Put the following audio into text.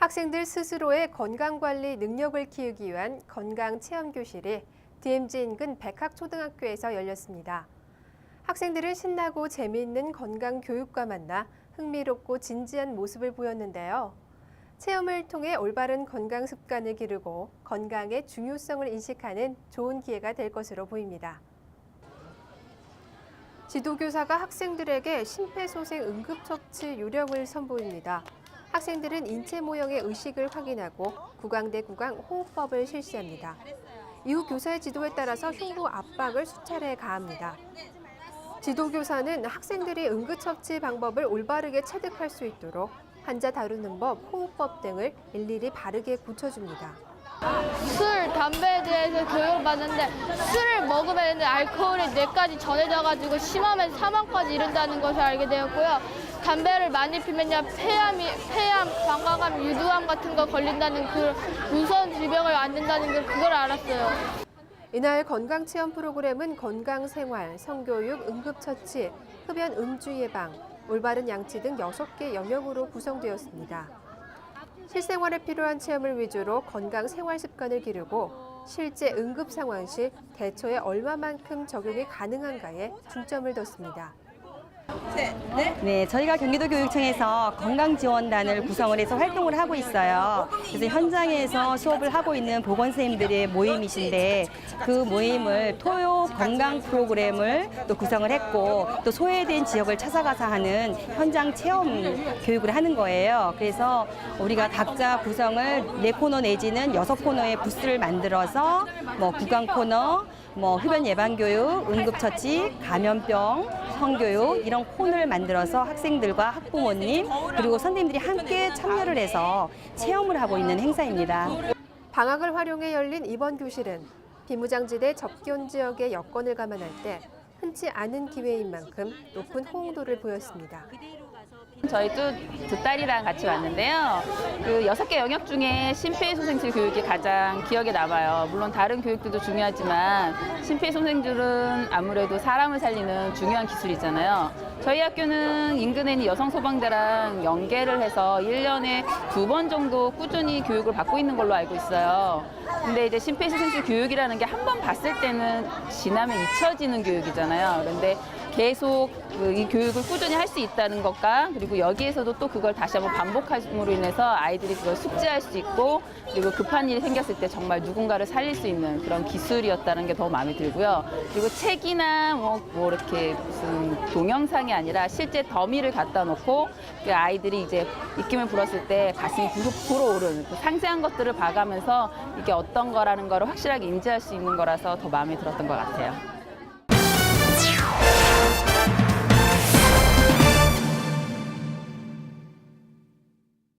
학생들 스스로의 건강관리 능력을 키우기 위한 건강체험교실이 DMZ 인근 백학초등학교에서 열렸습니다. 학생들은 신나고 재미있는 건강교육과 만나 흥미롭고 진지한 모습을 보였는데요. 체험을 통해 올바른 건강 습관을 기르고 건강의 중요성을 인식하는 좋은 기회가 될 것으로 보입니다. 지도교사가 학생들에게 심폐소생 응급처치 요령을 선보입니다. 학생들은 인체 모형의 의식을 확인하고 구강 대 구강 호흡법을 실시합니다. 이후 교사의 지도에 따라서 흉부 압박을 수차례 가합니다. 지도교사는 학생들이 응급처치 방법을 올바르게 체득할 수 있도록 환자 다루는 법, 호흡법 등을 일일이 바르게 고쳐줍니다. 술, 담배에 대해서 교육을 받는데 술을 먹으면 알코올이 뇌까지 전해져가지고 심하면 사망까지 이른다는 것을 알게 되었고요. 담배를 많이 피면요 폐암이 폐암, 방광암, 유두암 같은 거 걸린다는 그 무서운 질병을 만든다는 걸 그걸 알았어요. 이날 건강 체험 프로그램은 건강 생활, 성교육, 응급처치, 흡연 음주 예방, 올바른 양치 등 6개 영역으로 구성되었습니다. 실생활에 필요한 체험을 위주로 건강 생활 습관을 기르고 실제 응급 상황 시 대처에 얼마만큼 적용이 가능한가에 중점을 뒀습니다. 네, 저희가 경기도 교육청에서 건강지원단을 구성을 해서 활동을 하고 있어요. 그래서 현장에서 수업을 하고 있는 보건 선생님들의 모임이신데 그 모임을 토요 건강 프로그램을 또 구성을 했고 또 소외된 지역을 찾아가서 하는 현장 체험 교육을 하는 거예요. 그래서 우리가 각자 구성을 네 코너 내지는 여섯 코너의 부스를 만들어서 뭐 구강 코너, 뭐 흡연 예방 교육, 응급처치, 감염병, 성교육 이런 코너를 만들어서 학생들과 학부모님 그리고 선생님들이 함께 참여를 해서 체험을 하고 있는 행사입니다. 방학을 활용해 열린 이번 교실은 비무장지대 접견 지역의 여건을 감안할 때 흔치 않은 기회인 만큼 높은 호응도를 보였습니다. 저희 또 두 딸이랑 같이 왔는데요. 그 여섯 개 영역 중에 심폐소생술 교육이 가장 기억에 남아요. 물론 다른 교육들도 중요하지만 심폐소생술은 아무래도 사람을 살리는 중요한 기술이잖아요. 저희 학교는 인근에 있는 여성 소방대랑 연계를 해서 일년에 두 번 정도 꾸준히 교육을 받고 있는 걸로 알고 있어요. 근데 이제 심폐소생술 교육이라는 게 한 번 봤을 때는 지나면 잊혀지는 교육이잖아요. 그런데 계속 그이 교육을 꾸준히 할 수 있다는 것과 그리고 여기에서도 또 그걸 다시 한번 반복함으로 인해서 아이들이 그걸 숙지할 수 있고 그리고 급한 일이 생겼을 때 정말 누군가를 살릴 수 있는 그런 기술이었다는 게 더 마음에 들고요. 그리고 책이나 뭐, 뭐 이렇게 무슨 동영상 이 아니라 실제 더미를 갖다 놓고 그 아이들이 이제 입김을 불었을 때 가슴이 부르 불어오르는 그 상세한 것들을 봐가면서 이게 어떤 거라는 거를 확실하게 인지할 수 있는 거라서 더 마음에 들었던 것 같아요.